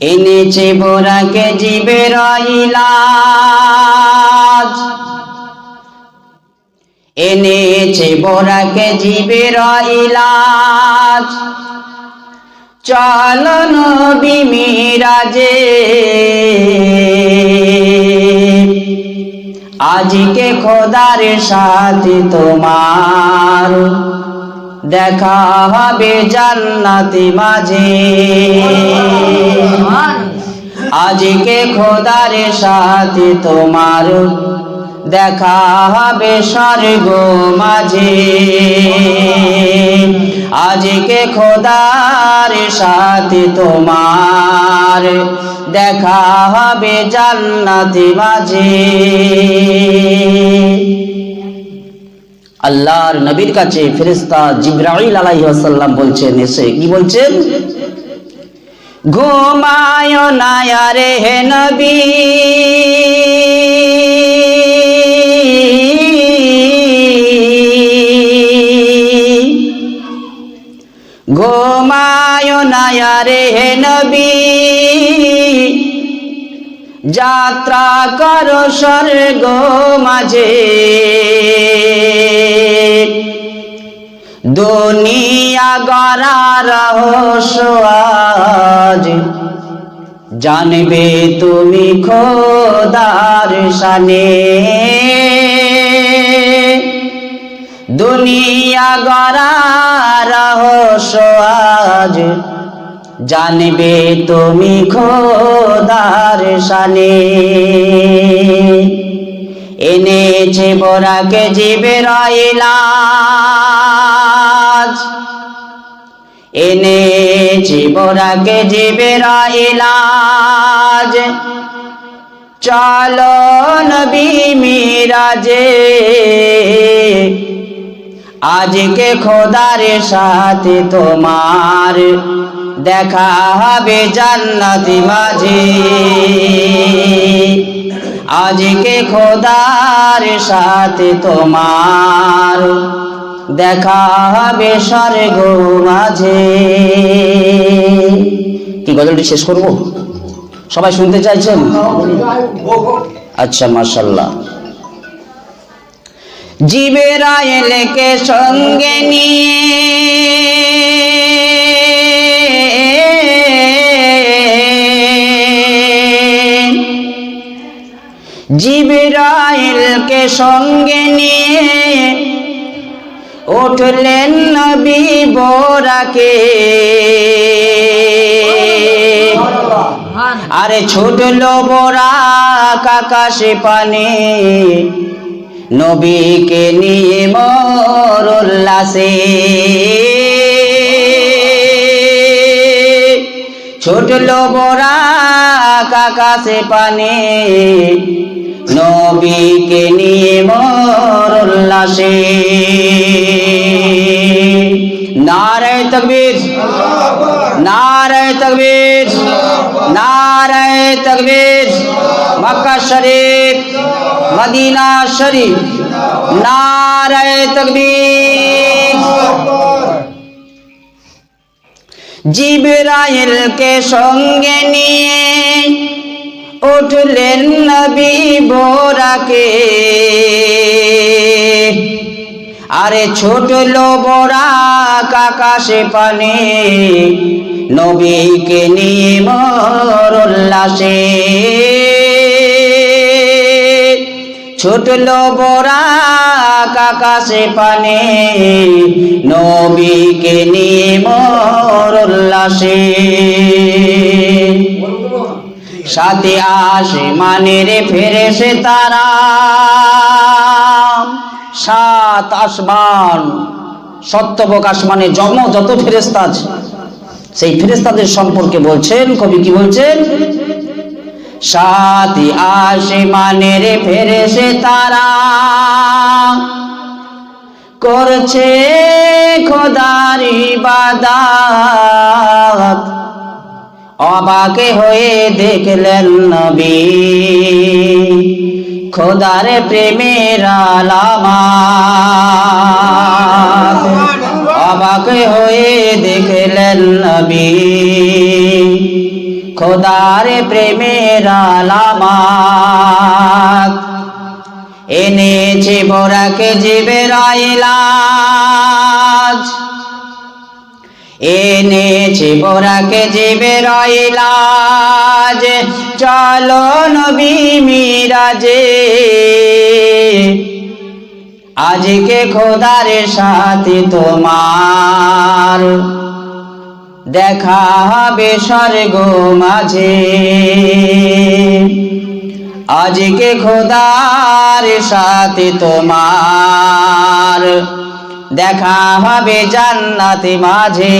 এনেছে বোরাকে জীবের ইলাজ। এনেছে বোরাকে জীবের ইলাজ। চলো নবী মিরাজে। আজকে খোদার সাথে তোমার দেখা হবে জান্নাতি মাঝে। আজকে খোদার সাথে তোমার দেখা হবে স্বর্গ মাঝে। আজকে খোদার সাথে তোমার দেখা হবে জান্নাতি মাঝে। আল্লাহর নবীর কাছে ফেরেশতা জিব্রাইল আলাইহিস সালাম বলছেন, এসে কি বলছেন? ঘুমায় না রে হে নবী। ঘুমায় না রে হে নবী। যাত্রা কর স্বর্গ মাঝে। দুনিয়া গড়া রহস্য আজ। জানবে তুমি খোদার সানে দুনিয়া গড়া রহস্য আজ। জানবে তুমি খোদার শানে। এনেছে বোরাকে জীবে রইলাজ এনেছে বোরাকে জীবে রইলাজ চলো নবী মিরাজে। আজকে খোদার সাথে তোমার দেখা হবে জান্নাতি মাঝে। আজকে খোদার সাথে তোমার দেখা হবে স্বর্গ মাঝে। কি গজলটি শেষ করব? সবাই শুনতে চাইছেন? আচ্ছা মাশাল্লাহ জীবেরা এলেকে সঙ্গে নিয়ে জিবরাইলকে সঙ্গে নিয়ে উঠলেন নবী বোরাকে। আরে ছুটলো বোরা আকাশে পানে, নবীকে নিয়ে মোর উল্লাসে ছুটলো বোরা আকাশে পানে নবীকে নিয়ে মোর নারায় তকবীর নারায় তকবীর নারায় তকবীর। মক্কা শরীফ, মদিনা শরীফ, নারায় তকবীর। জিবরাইলকে সঙ্গে নিয়ে উঠলেন নবী। বোরাকে আরে ছোট বোরা কাকাশে পানে, নবীকে নিয়ে মোর উল্লাসে ছুটল বোরা কাকাশে পানে, নবীকে নিয়ে মোর উল্লাসে সাথে আসে মানের ফেরে সে তারা। সাত আসমান সত্যবক আসমানে জন্ম, যত ফেরেস্তা আছে। সেই ফেরেস্তাদের সম্পর্কে বলছেন, কবি কি বলছেন? সাথী আসে মানের ফেরে সে তারা। করছে খোদার ইবাদাত। অবাকে হয়ে দেখলেন নবী। খোদার প্রেমের আলামাত। অবাক হয়ে দেখলেন নবী। খোদার প্রেমের আলামাত। এনেছে বোরাকে জীবের ইলাজ এনেছে বোরাকে জীবের ইলাজ চলো নবী মিরাজে। আজকে খোদার সাথে তোমার। দেখা হবে স্বর্গ মাঝে। আজকে খোদার সাথে তোমার। দেখা হবে জান্নাতি মাঝে।